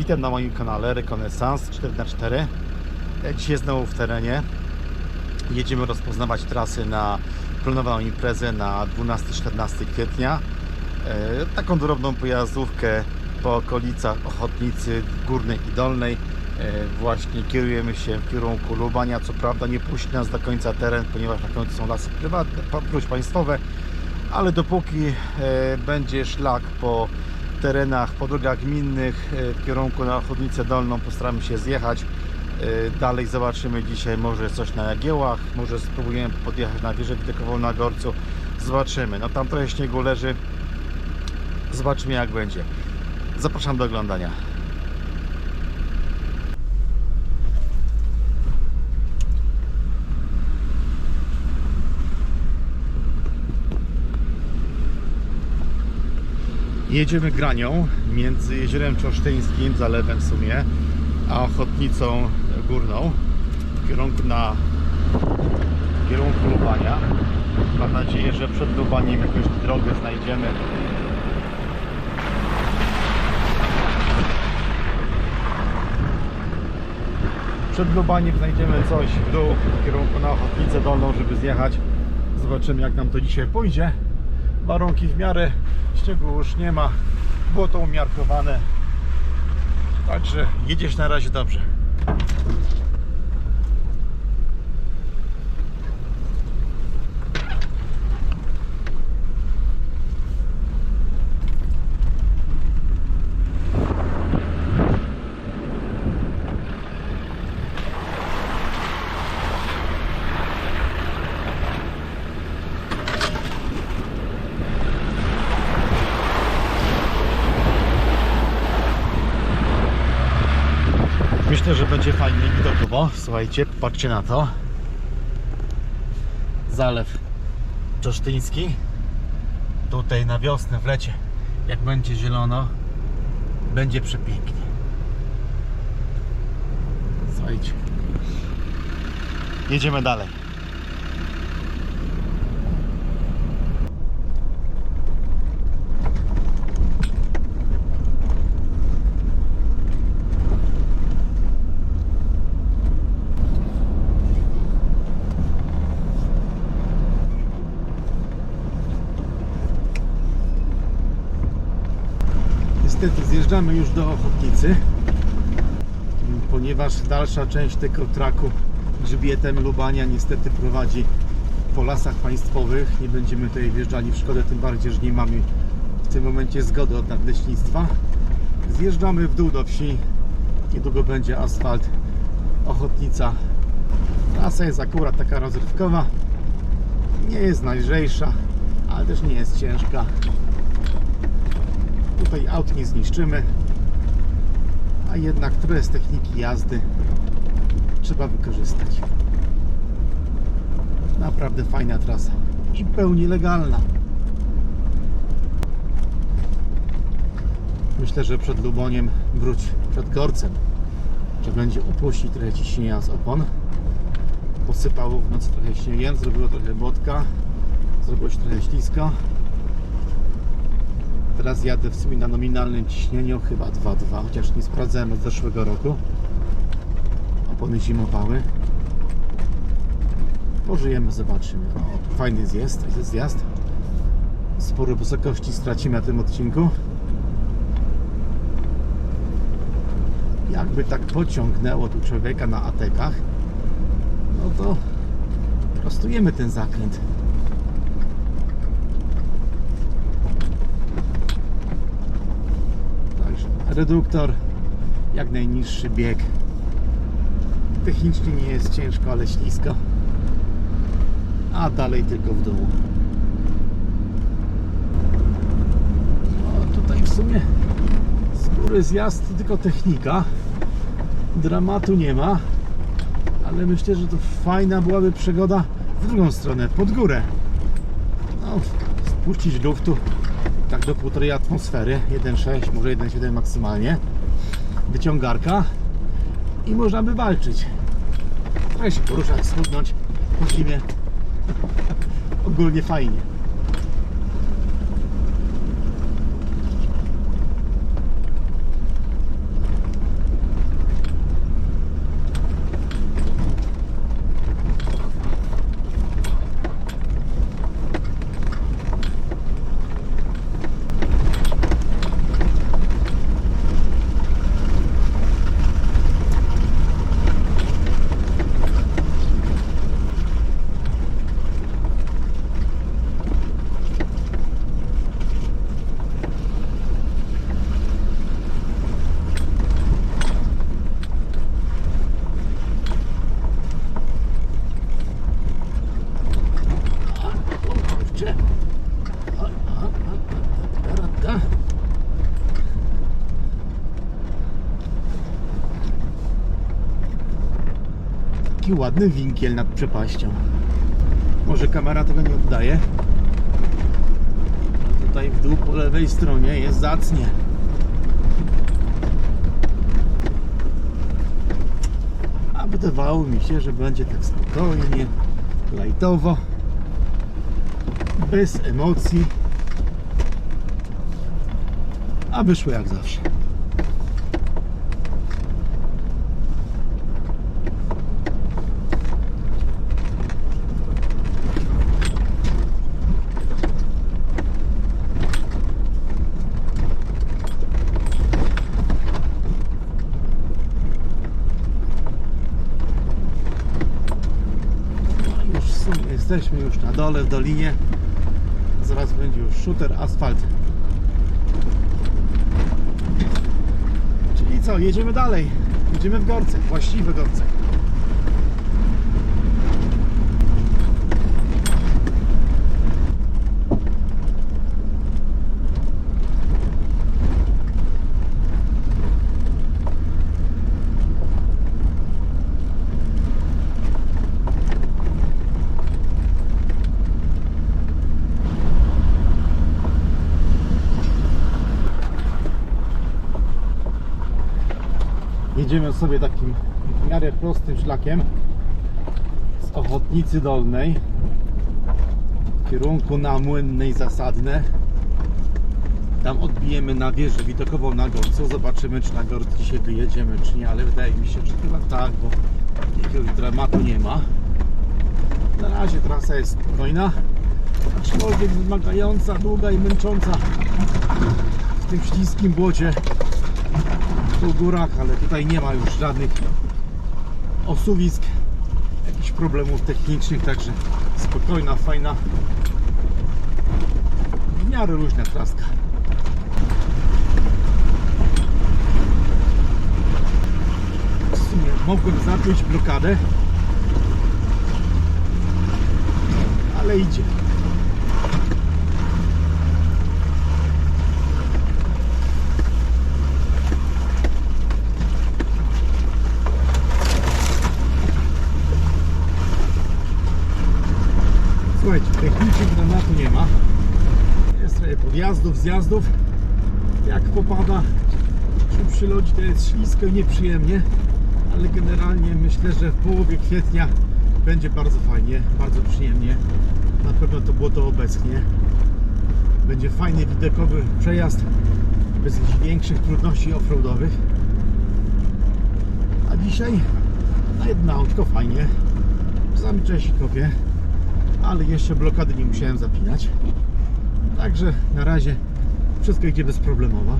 Witam na moim kanale Rekonesans 4x4 E, Dzisiaj znowu w terenie. Jedziemy rozpoznawać trasy na planowaną imprezę na 12-14 kwietnia. E, Taką drobną pojazdówkę po okolicach Ochotnicy Górnej i Dolnej. E, Właśnie kierujemy się w kierunku Lubania. Co prawda nie puści nas do końca teren, ponieważ na końcu są lasy prywatne, prócz państwowe ale dopóki będzie szlak po terenach, po drogach gminnych e, w kierunku na Ochotnicę Dolną postaramy się zjechać. E, Dalej zobaczymy dzisiaj może coś na Jagiełach, może spróbujemy podjechać na wieżę widokową na Gorcu. Zobaczymy. No tam trochę śniegu leży. Zobaczymy jak będzie. Zapraszam do oglądania. Jedziemy granią między jeziorem Czorsztyńskim, zalewem w sumie, a Ochotnicą Górną w kierunku na w kierunku Lubania. Mam nadzieję, że przed Lubaniem jakąś drogę znajdziemy. Przed Lubaniem znajdziemy coś w dół w kierunku na Ochotnicę Dolną, żeby zjechać. Zobaczymy jak nam to dzisiaj pójdzie warunki w miarę śniegu już nie ma było to umiarkowane. Także jedziesz na razie dobrze Myślę, że będzie fajnie widokowo. Słuchajcie, patrzcie na to. Zalew Czoszyński. Tutaj na wiosnę, w lecie, jak będzie zielono, będzie przepięknie. Słuchajcie. Jedziemy dalej. Zjeżdżamy już do Ochotnicy, ponieważ dalsza część tego traku grzbietem Lubania niestety prowadzi po lasach państwowych. Nie będziemy tutaj wjeżdżali w szkodę, tym bardziej, że nie mamy w tym momencie zgody od nadleśnictwa. Zjeżdżamy w dół do wsi. Niedługo będzie asfalt Ochotnica. Trasa jest akurat taka rozrywkowa. Nie jest najlżejsza, ale też nie jest ciężka. Tutaj aut nie zniszczymy, a jednak trochę z techniki jazdy trzeba wykorzystać. Naprawdę fajna trasa i pełni legalna. Myślę, że przed Luboniem wróć przed Gorcem. Że będzie upuścić trochę ciśnienia z opon. Posypało w nocy trochę śniegiem, zrobiło trochę błotka, zrobiło się trochę ślisko. Teraz jadę w sumie na nominalnym ciśnieniu, chyba 2,2, chociaż nie sprawdzałem od zeszłego roku. Opony zimowały. Pożyjemy, zobaczymy. O, fajny zjazd, zjazd. Sporo wysokości stracimy na tym odcinku. Jakby tak pociągnęło tu człowieka na atekach, no to prostujemy ten zakręt. Także reduktor, jak najniższy bieg. Technicznie nie jest ciężko, ale ślisko. A dalej tylko w dół. No tutaj w sumie z góry zjazd tylko technika. Dramatu nie ma. Ale myślę, że to fajna byłaby przygoda w drugą stronę, pod górę. No, spuścić luftu tak do półtorej atmosfery. 1,6 może 1,7 maksymalnie. Wyciągarka. I można by walczyć. Trochę się poruszać, schudnąć. Zimie ogólnie fajnie taki ładny winkiel nad przepaścią. Może kamera tego nie oddaje. A tutaj w dół po lewej stronie jest zacnie. A wydawało mi się, że będzie tak spokojnie, lajtowo, bez emocji. A wyszło jak zawsze. No już w sumie jesteśmy już na dole w dolinie. Zaraz będzie już shooter, asfalt. Czyli co, jedziemy dalej. Jedziemy w Gorce, właściwe Gorce. Jedziemy sobie takim w miarę prostym szlakiem z Ochotnicy Dolnej w kierunku na Młynnej Zasadne. Tam odbijemy na wieżę widokową na Gorcu. Zobaczymy, czy na Gorc dzisiaj wyjedziemy, czy nie, ale wydaje mi się, że chyba tak, bo jakiegoś dramatu nie ma. Na razie trasa jest spokojna, aczkolwiek wymagająca, długa i męcząca w tym śliskim błocie po górach, ale tutaj nie ma już żadnych osuwisk, jakichś problemów technicznych, także spokojna, fajna, w miarę luźna traska. W sumie mogłem zapiąć blokadę, ale idzie. Słuchajcie, technicznie dramatu nie ma. Jest trochę podjazdów, zjazdów. Jak popada, czy przy lodzi to jest ślisko i nieprzyjemnie, ale generalnie myślę, że w połowie kwietnia będzie bardzo fajnie, bardzo przyjemnie. Na pewno to błoto obeschnie. Będzie fajny, widokowy przejazd bez większych trudności offroadowych. A dzisiaj na jedno autko fajnie. Czasami Czesi kopię ale jeszcze blokady nie musiałem zapinać. Także na razie wszystko idzie bezproblemowo.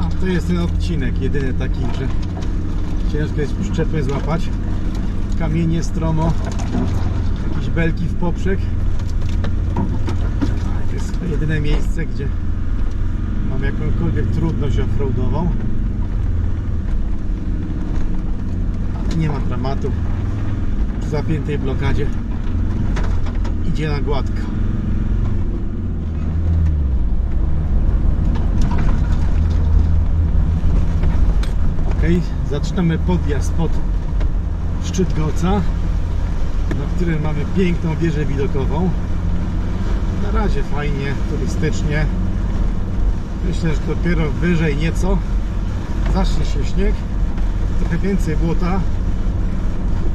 A to jest ten odcinek, jedyny taki, że ciężko jest przyczepy złapać. Kamienie stromo, jakieś belki w poprzek. A, To jest jedyne miejsce, gdzie mam jakąkolwiek trudność offroadową. Ale nie ma dramatu. Przy zapiętej blokadzie idzie na gładko. Zaczynamy podjazd pod szczyt Goca, na którym mamy piękną wieżę widokową. Na razie fajnie, turystycznie. Myślę, że dopiero wyżej nieco zacznie się śnieg, trochę więcej błota.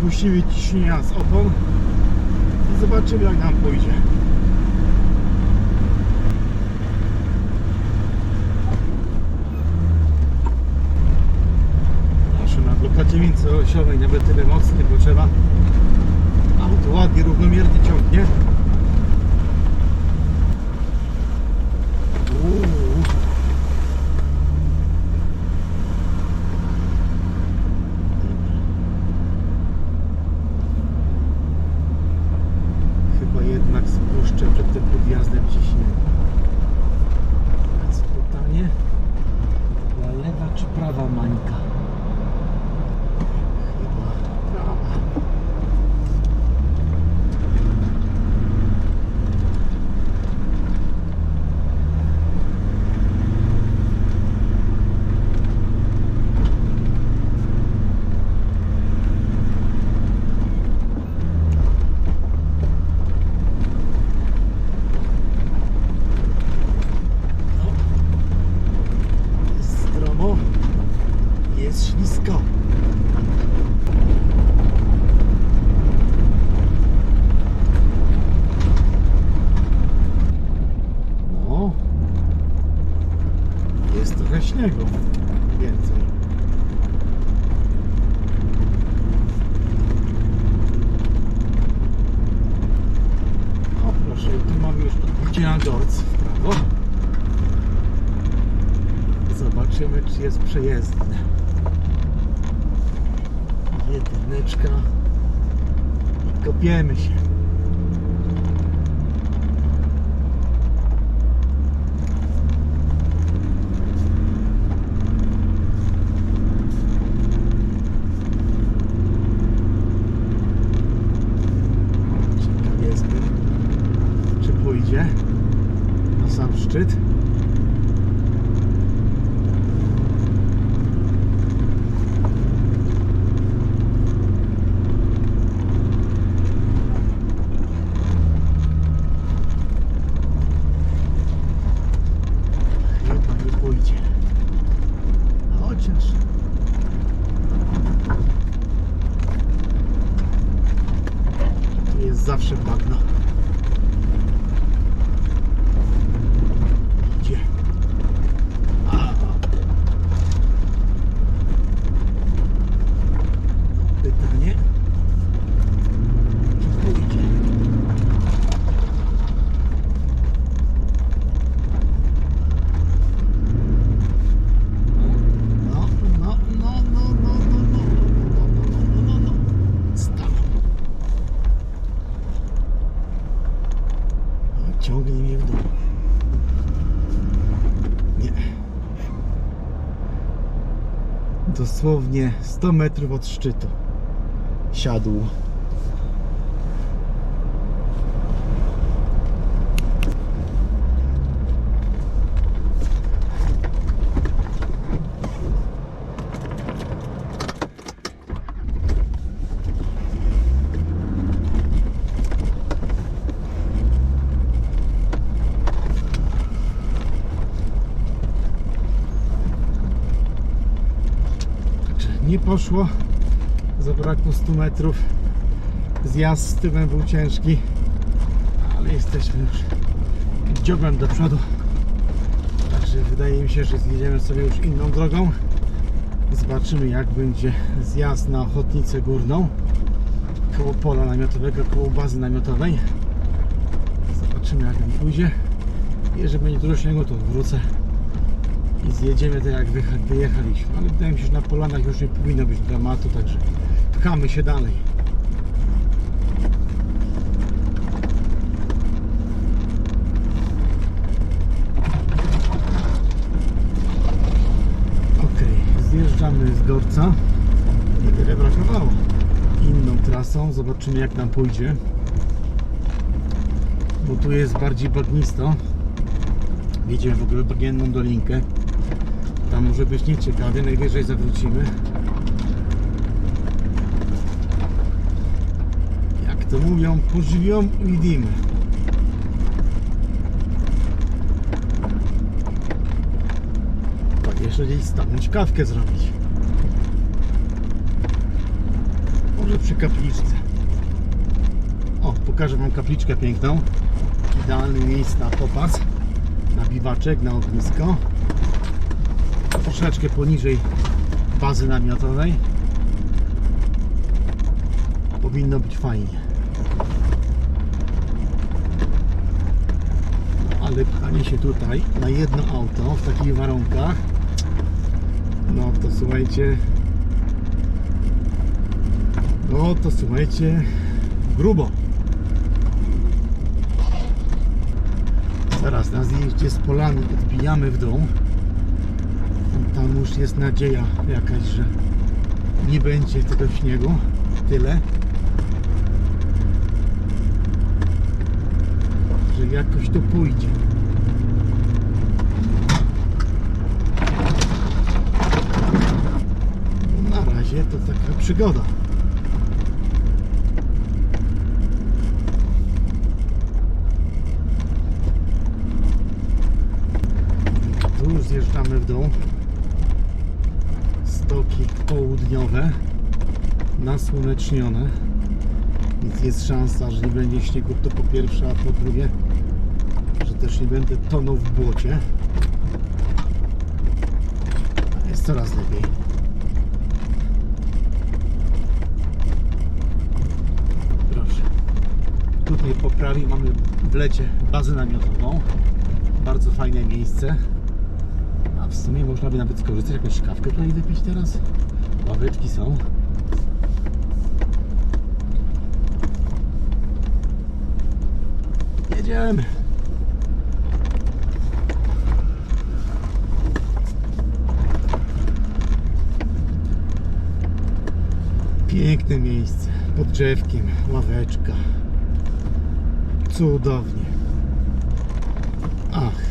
Puścimy ciśnienia z opon i zobaczymy jak nam pójdzie. dziewicy osiowej, nawet tyle mocniej, bo trzeba. Auto ładnie, równomiernie ciągnie. Uuu. Jest przejezdny. Jedyneczka. Kopiemy się. Ciekaw jestem, czy pójdzie na sam szczyt. Chyba nie pójdzie. Chociaż. Tu jest zawsze bagno. Dosłownie 100 metrów od szczytu. Siadł. Poszło. Zabrakło 100 metrów. Zjazd z tyłem był ciężki, ale jesteśmy już dziobem do przodu. Także wydaje mi się, że zjedziemy sobie już inną drogą. Zobaczymy jak będzie zjazd na Ochotnicę Górną. Koło pola namiotowego, koło bazy namiotowej. Zobaczymy jak mi pójdzie. Jeżeli będzie dużo śniegu, to wrócę i zjedziemy tak jak wyjechaliśmy. Ale wydaje mi się, że na polanach już nie powinno być dramatu, także pchamy się dalej. Ok, zjeżdżamy z Gorca. Niewiele brakowało. Inną trasą, zobaczymy jak nam pójdzie. Bo tu jest bardziej bagnisto. Jedziemy w ogóle bagienną dolinkę. Może być nieciekawie, najwyżej zawrócimy. Jak to mówią, pożywią widzimy. Tak, jeszcze gdzieś stanąć, kawkę zrobić. Może przy kapliczce. O, pokażę Wam kapliczkę piękną. Idealne miejsce na popas na biwaczek, na ognisko. Troszeczkę poniżej bazy namiotowej. Powinno być fajnie. Ale pchanie się tutaj na jedno auto w takich warunkach, no to słuchajcie, no to słuchajcie, grubo. Zaraz na zjeździe z polany odbijamy w dół. Tam już jest nadzieja jakaś, że nie będzie tego śniegu. Tyle. Że jakoś to pójdzie. Na razie to taka przygoda. Tu już zjeżdżamy w dół. Stoki południowe, nasłonecznione. Więc jest szansa, że nie będzie śniegu to po pierwsze, a po drugie, że też nie będę tonął w błocie. Jest coraz lepiej. Proszę. Tutaj po prawej mamy w lecie bazę namiotową. Bardzo fajne miejsce. W sumie można by nawet skorzystać, jakąś kawkę tutaj wypić teraz. Ławeczki są. Jedziemy. Piękne miejsce. Pod drzewkiem, ławeczka. Cudownie. Ach,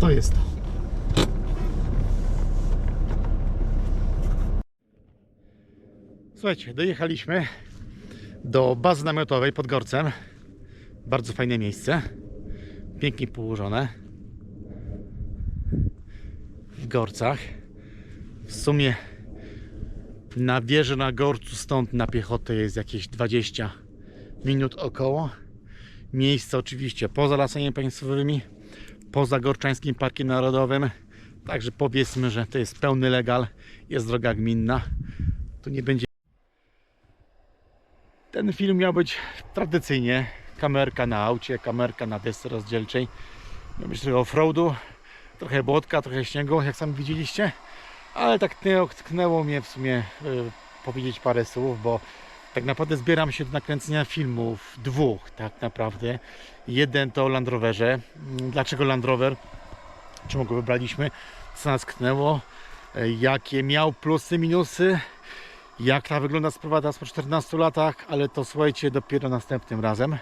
to jest to. Słuchajcie, dojechaliśmy do bazy namiotowej pod Gorcem. Bardzo fajne miejsce. Pięknie położone. W Gorcach. W sumie na wieży na Gorcu stąd na piechotę jest jakieś 20 minut około. Miejsce oczywiście poza lasami państwowymi, poza Gorczańskim Parkiem Narodowym. Także powiedzmy, że to jest pełny legal. Jest droga gminna. Tu nie będzie ten film miał być tradycyjnie kamerka na aucie, kamerka na desce rozdzielczej. Miał być trochę offroadu, trochę błotka, trochę śniegu, jak sami widzieliście. Ale tak tknęło, mnie w sumie y, powiedzieć parę słów, bo tak naprawdę zbieram się do nakręcenia filmów dwóch tak naprawdę. Jeden to Land Roverze. Mm, Dlaczego Land Rover? Czemu go wybraliśmy? Co nas tknęło? y, Jakie miał plusy, minusy? Jak ta wygląda sprawa teraz po 14 latach, ale to słuchajcie dopiero następnym razem.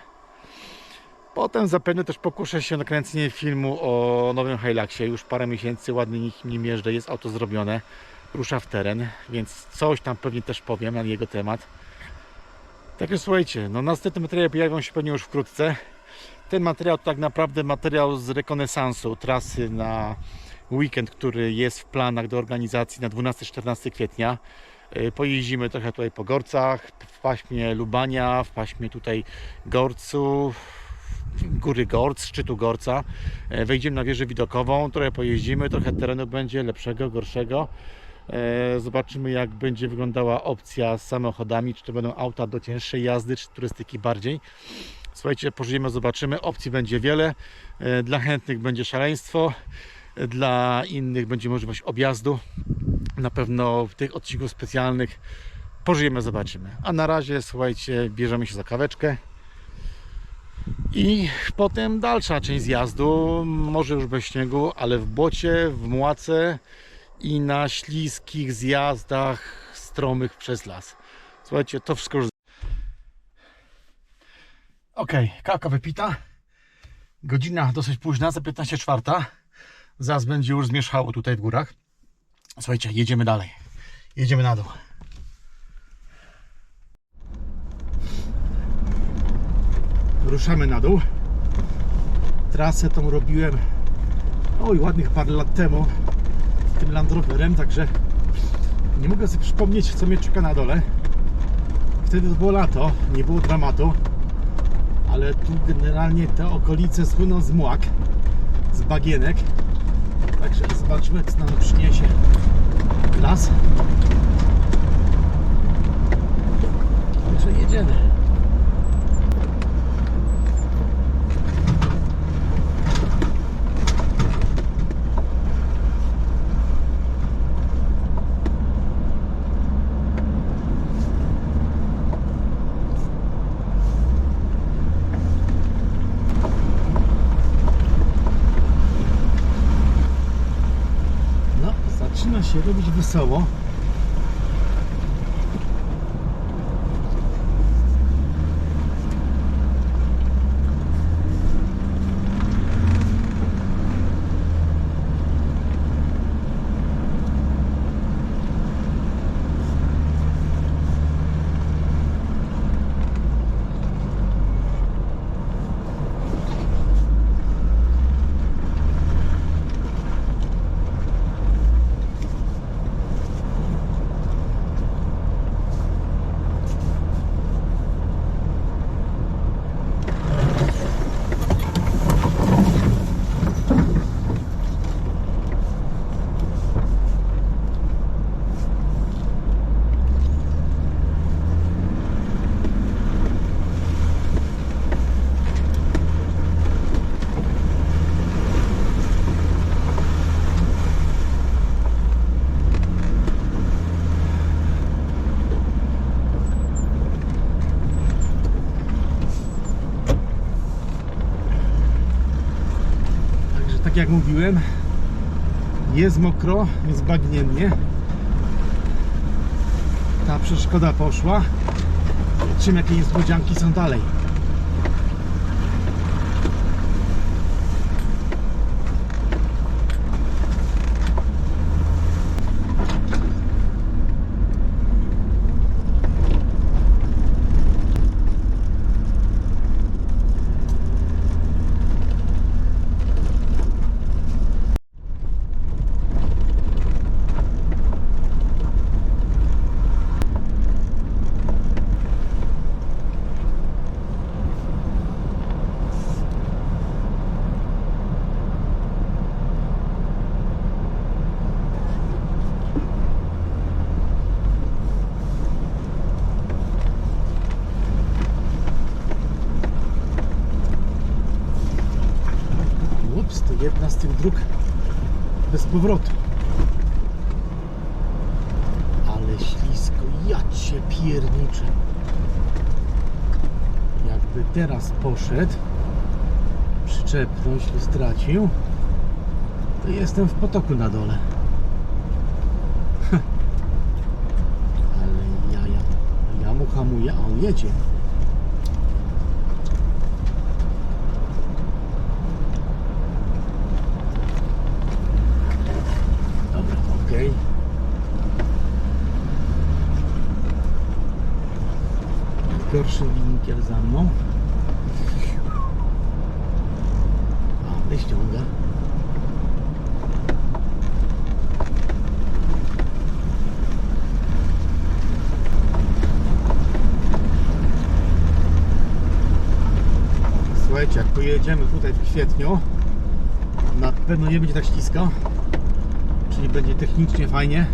Potem zapewne też pokuszę się na kręcenie filmu o nowym Hiluxie. Już parę miesięcy ładnie nim jeżdżę, jest auto zrobione, rusza w teren, więc coś tam pewnie też powiem na jego temat. Także słuchajcie, no następne materiały pojawią się pewnie już wkrótce. Ten materiał to tak naprawdę materiał z rekonesansu trasy na weekend, który jest w planach do organizacji na 12-14 kwietnia. Y, Pojeździmy trochę tutaj po Gorcach, w paśmie Lubania, w paśmie tutaj Gorcu, góry Gorc, szczytu Gorca. E, Wejdziemy na wieżę widokową, trochę pojeździmy, trochę terenu będzie lepszego, gorszego. E, Zobaczymy jak będzie wyglądała opcja z samochodami, czy to będą auta do cięższej jazdy, czy turystyki bardziej. Słuchajcie, pożyjemy, zobaczymy. Opcji będzie wiele. Dla chętnych będzie szaleństwo, dla innych będzie możliwość objazdu na pewno w tych odcinków specjalnych pożyjemy, zobaczymy. A na razie, słuchajcie, bierzemy się za kaweczkę. I potem dalsza część zjazdu, może już bez śniegu, ale w bocie, w młace i na śliskich zjazdach stromych przez las. Słuchajcie, to wszystko już. Ok, kawka wypita. Godzina dosyć późna, za 15 czwarta. Zaraz będzie już zmierzchało tutaj w górach. Słuchajcie, jedziemy dalej. Jedziemy na dół. Ruszamy na dół. Trasę tą robiłem oj, ładnych parę lat temu tym Land Roverem, także nie mogę sobie przypomnieć, co mnie czeka na dole. Wtedy to było lato, nie było dramatu, ale tu generalnie te okolice słyną z młak, z bagienek. Także zobaczmy, co nam przyniesie las. Także jedziemy. No, zaczyna się robić wesoło. Mówiłem, jest mokro, jest bagniennie. Ta przeszkoda poszła. Czym jakie niespodzianki są dalej? Ups, to jedna z tych dróg bez powrotu. Ale ślisko, ja cię pierniczę. Jakby teraz poszedł, przyczepność by stracił, to jestem w potoku na dole. Ale ja, ja, ja mu hamuję, a on jedzie. Gorszy winkiel za mną. Ale ściąga. Słuchajcie, jak pojedziemy tutaj w kwietniu, na pewno nie będzie tak ślisko czyli będzie technicznie fajnie,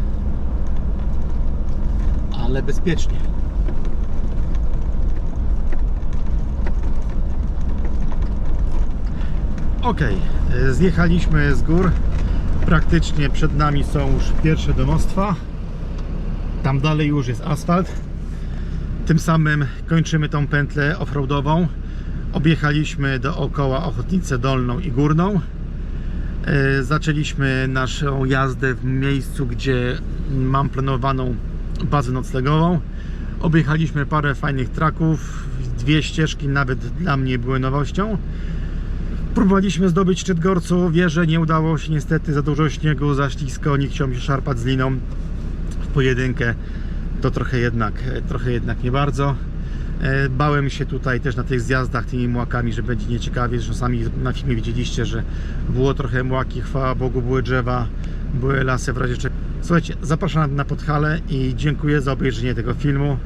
ale bezpiecznie. Ok, zjechaliśmy z gór. Praktycznie przed nami są już pierwsze domostwa. Tam dalej już jest asfalt. Tym samym kończymy tą pętlę offroadową. Objechaliśmy dookoła Ochotnicę Dolną i Górną. E, Zaczęliśmy naszą jazdę w miejscu, gdzie mam planowaną bazę noclegową. Objechaliśmy parę fajnych traków, dwie ścieżki nawet dla mnie były nowością. Próbowaliśmy zdobyć szczyt Gorcu, wieżę, nie udało się niestety, za dużo śniegu, za ślisko, nie chciał mi się szarpać z liną w pojedynkę. To trochę jednak, trochę jednak nie bardzo. E, Bałem się tutaj też na tych zjazdach tymi młakami, że będzie nieciekawie. Zresztą sami na filmie widzieliście, że było trochę młaki, chwała Bogu, były drzewa, były lasy w razie czego. Słuchajcie, zapraszam na Podhale i dziękuję za obejrzenie tego filmu.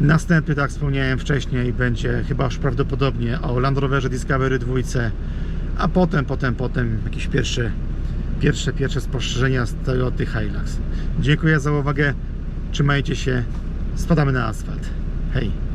Następny, tak wspomniałem wcześniej, będzie chyba już prawdopodobnie o Land Roverze Discovery 2, a potem, potem, potem jakieś pierwsze, pierwsze, pierwsze spostrzeżenia z Toyoty Hilux. Dziękuję za uwagę, trzymajcie się, spadamy na asfalt. Hej!